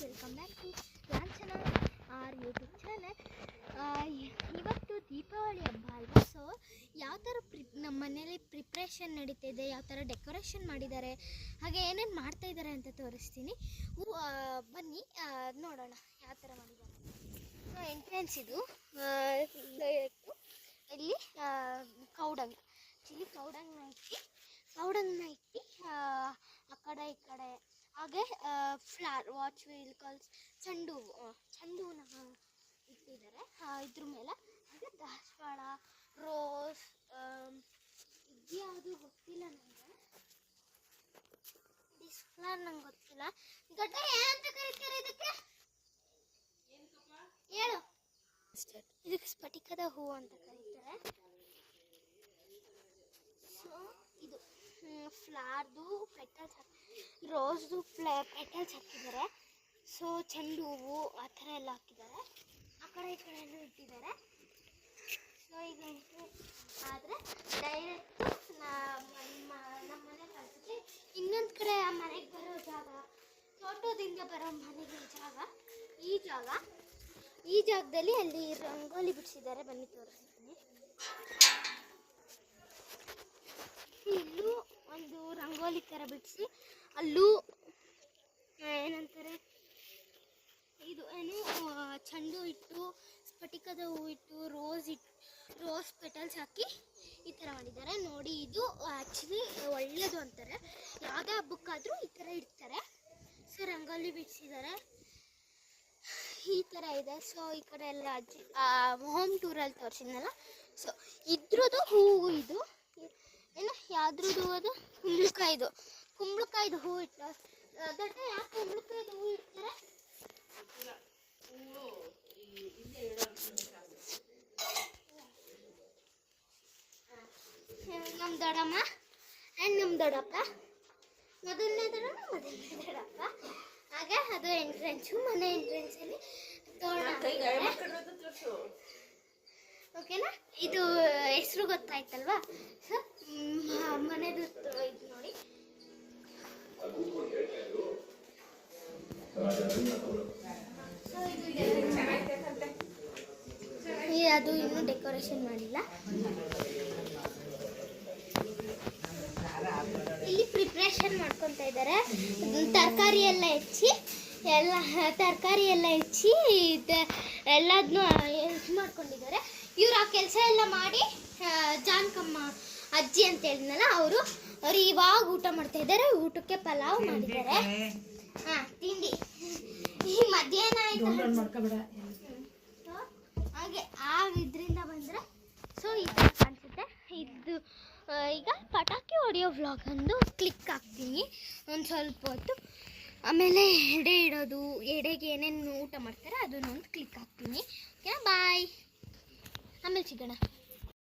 Welcome back to Lanchana our YouTube channel ಇವತ್ತು ದೀಪಾವಳಿ ಹಬ್ಬ ಅಲ್ವಾ? ಸೊ ಯಾವ ಥರ ಪ್ರಿ ನಮ್ಮ ಮನೇಲಿ ಪ್ರಿಪ್ರೇಷನ್ ನಡೀತಿದೆ, ಯಾವ ಥರ ಡೆಕೋರೇಷನ್ ಮಾಡಿದ್ದಾರೆ, ಹಾಗೆ ಏನೇನು ಮಾಡ್ತಾ ಇದ್ದಾರೆ ಅಂತ ತೋರಿಸ್ತೀನಿ. ಬನ್ನಿ ನೋಡೋಣ ಯಾವ ಥರ ಮಾಡಿದ್ದಾರೆ. ಎಂಟ್ರೆನ್ಸ್ ಇದು. ಇಲ್ಲಿ ಕೌಡಂಗ್ ಇಲ್ಲಿ ಕೌಡಂಗ್ನ ಇಟ್ಟು ಕೌಡಂಗ್ನ ಇಟ್ಟು ಆ ಕಡೆ ಈ ಕಡೆ ಹಾಗೆ ಫ್ಲಾರ್ ವಾಚ್ ವೀಲ್ಕಲ್ಸ್ ಚೆಂಡು ಹೂವು, ಆ, ಚೆಂಡು ಹೂವನ್ನ ಇಟ್ಟಿದ್ದಾರೆ ಇದ್ರ ಮೇಲೆ ಹಾಗೆ ದಾಸವಾಳ ರೋಸ್ ಇದ್ಯಾವುದು ಗೊತ್ತಿಲ್ಲ ನನಗೆ ಡಿಸ್ಫ್ಲವರ್ ನಂಗೆ ಗೊತ್ತಿಲ್ಲ. ದೊಡ್ಡ ಏನಂತ ಕರೀತಾರೆ ಇದಕ್ಕೆ? ಹೇಳು. ಇದಕ್ಕೆ ಸ್ಫಟಿಕದ ಹೂವು ಅಂತ ಕರೀತಾರೆ. ಸೊ ಫ್ಲಾರ್ದು ಪೆಟಲ್ಸ್ ರೋಸ್ದು ಫ್ಲೇ ಪೆಟಲ್ಸ್ ಹಾಕಿದ್ದಾರೆ ಸೊ ಚೆಂಡು ಹೂವು ಆ ಥರ ಎಲ್ಲ ಹಾಕಿದ್ದಾರೆ. ಆ ಕಡೆ ಈ ಕಡೆ ಎಲ್ಲ ಇಟ್ಟಿದ್ದಾರೆ. ಸೊ ಈಗ ಆದರೆ ಡೈರೆಕ್ಟ್ ನಮ್ಮ ನಮ್ಮ ಮನೆ ಕಳಿಸಿದ್ರೆ ಇನ್ನೊಂದು ಕಡೆ ಆ ಮನೆಗೆ ಬರೋ ಜಾಗ, ತೋಟದಿಂದ ಬರೋ ಮನೆಗೆ ಜಾಗ, ಈ ಜಾಗ, ಈ ಜಾಗದಲ್ಲಿ ಅಲ್ಲಿ ರಂಗೋಲಿ ಬಿಡಿಸಿದ್ದಾರೆ. ಬನ್ನಿ ತೋರಿಸ್ತೀನಿ ಇಲ್ಲೂ ಒಂದು ರಂಗೋಲಿ ಥರ ಬಿಡಿಸಿ ಅಲ್ಲೂ ಏನಂತಾರೆ, ಇದು ಏನು ಚೆಂಡು ಇಟ್ಟು, ಸ್ಫಟಿಕದ ಹೂ ಇಟ್ಟು, ರೋಸ್ ಇಟ್ಟು ರೋಸ್ ಪೆಟಲ್ಸ್ ಹಾಕಿ ಈ ಥರ ಮಾಡಿದ್ದಾರೆ. ನೋಡಿ, ಇದು ಆ್ಯಕ್ಚುಲಿ ಒಳ್ಳೆಯದು ಅಂತಾರೆ. ಯಾವುದೇ ಹಬ್ಬಕ್ಕಾದರೂ ಈ ಥರ ಇಡ್ತಾರೆ. ಸೊ, ರಂಗೋಲಿ ಬಿಡಿಸಿದ್ದಾರೆ. ಈ ಥರ ಇದೆ. ಸೊ, ಈ ಕಡೆ ಎಲ್ಲ ಅಜ್ಜಿ ಹೋಮ್ ಟೂರಲ್ಲಿ ತೋರಿಸಿದ್ನಲ್ಲ? ಸೊ, ಇದ್ರದ್ದು ಹೂವು ಇದು. ಏನು, ಯಾವ್ದ್ರದ್ದು ಅದು? ಕುಂಬಳಕಾಯ್ದು ಕುಂಬಳಕಾಯ್ದು ಹೂ ಇಟ್ಟು ದೊಡ್ಡ ಯಾಕೆ ಕುಂಬಳಕಾಯ್ದು ಹೂ ಇಡ್ತಾರೆ? ನಮ್ಮ ದೊಡ್ಡಮ್ಮ ಆ್ಯಂಡ್ ನಮ್ಮ ದೊಡ್ಡಪ್ಪ. ಮೊದಲನೇ ದೊಡ್ಡಮ್ಮ ಮೊದಲನೇ ದೊಡ್ಡಪ್ಪ. ಹಾಗೆ ಅದು ಎಂಟ್ರೆನ್ಸು ಮನೆ ಎಂಟ್ರೆನ್ಸಲ್ಲಿ ಓಕೆನಾ ಇದು ಹೆಸರು ಗೊತ್ತಾಯ್ತಲ್ವಾ? ಸೊ ಮನೆದು ಅದು ಇನ್ನೂ ಡೆಕೋರೇಷನ್ ಮಾಡಿಲ್ಲ. ಇಲ್ಲಿ ಪ್ರಿಪ್ರೇಷನ್ ಮಾಡ್ಕೊತಾ ಇದ್ದಾರೆ ತರಕಾರಿ ಎಲ್ಲ ಹೆಚ್ಚಿ, ಎಲ್ಲ ತರಕಾರಿ ಎಲ್ಲ ಹೆಚ್ಚಿ ಎಲ್ಲದನ್ನು ಇದು ಮಾಡ್ಕೊಂಡಿದ್ದಾರೆ. ಇವ್ರು ಆ ಕೆಲಸ ಎಲ್ಲ ಮಾಡಿ ಜಾನ್ಕಮ್ಮ ಅಜ್ಜಿ ಅಂತ ಹೇಳಿದ್ನಲ್ಲ, ಅವರು, ಅವ್ರು ಇವಾಗ ಊಟ ಮಾಡ್ತಾ ಇದ್ದಾರೆ. ಊಟಕ್ಕೆ ಪಲಾವ್ ಮಾಡಿದ್ದಾರೆ. ಹಾ ತಿಂಡಿ. ಈ ಮಧ್ಯಾಹ್ನ ಆಯ್ತು? ಮಾಡ್ಕೋಬೇಡ ಹಾಗೆ ಆ ಇದರಿಂದ ಬಂದರೆ ಸೊ ಥರ ಕಾಣಿಸುತ್ತೆ. ಇದು ಈಗ ಪಟಾಕಿ ಹೊಡೆಯೋ ವ್ಲಾಗ್ ಅಂದು ಕ್ಲಿಕ್ ಹಾಕ್ತೀನಿ. ಒಂದು ಸ್ವಲ್ಪ ಹೊತ್ತು. ಆಮೇಲೆ ಎಡೆ ಇಡೋದು ಎಡೆಗೆ ಏನೇನು ಊಟ ಮಾಡ್ತಾರೆ ಅದನ್ನೊಂದು ಕ್ಲಿಕ್ ಹಾಕ್ತೀನಿ. ಓಕೆ ಬಾಯ್ ಆಮೇಲೆ ಸಿಗೋಣ.